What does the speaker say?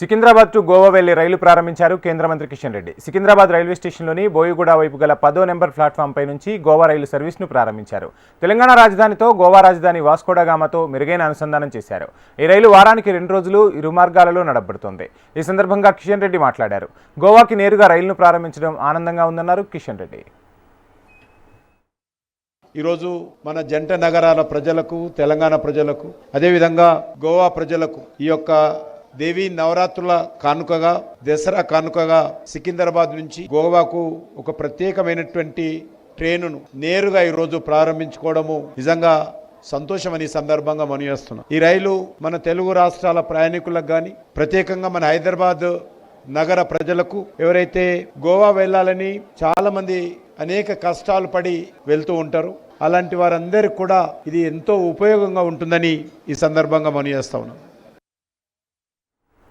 Secunderabad to Goa వెళ్ళి రైలు ప్రారంభించారు కేంద్ర మంత్రి కిషన్ రెడ్డి. సికింద్రాబాద్ రైల్వే స్టేషన్లోని బోయిగూడ వైపు గల పదో నెంబర్ ప్లాట్ఫామ్పై నుంచి గోవా రైలు సర్వీస్ను ప్రారంభించారు. తెలంగాణ రాజధానితో గోవా రాజధాని వాస్కోడగామతో మెరుగైన అనుసంధానం చేశారు. ఈ రైలు వారానికి రెండు రోజులు ఇరు మార్గాలలో నడబడుతోంది ఈ సందర్భంగా కిషన్ రెడ్డి మాట్లాడారు. గోవాకి నేరుగా రైలును ప్రారంభించడం ఆనందంగా ఉందన్నారు కిషన్ రెడ్డి. ఈరోజు మన జంట నగరాల ప్రజలకు తెలంగాణ ప్రజలకు అదేవిధంగా గోవా ప్రజలకు ఈ యొక్క దేవి నవరాత్రుల కానుకగా దసరా కానుకగా సికింద్రాబాద్ నుంచి గోవాకు ఒక ప్రత్యేకమైనటువంటి ట్రైనును నేరుగా ఈరోజు ప్రారంభించుకోవడము నిజంగా సంతోషమని ఈ సందర్భంగా మనయేస్తున్నాం ఈ రైలు మన తెలుగు రాష్ట్రాల ప్రయాణికులకు కానీ ప్రత్యేకంగా మన హైదరాబాద్ నగర ప్రజలకు ఎవరైతే గోవా వెళ్ళాలని చాలామంది అనేక కష్టాలు పడి వెళ్తూ ఉంటారు అలాంటి వారందరికీ కూడా ఇది ఎంతో ఉపయోగంగా ఉంటుందని ఈ సందర్భంగా మనం చేస్తా ఉన్నాం.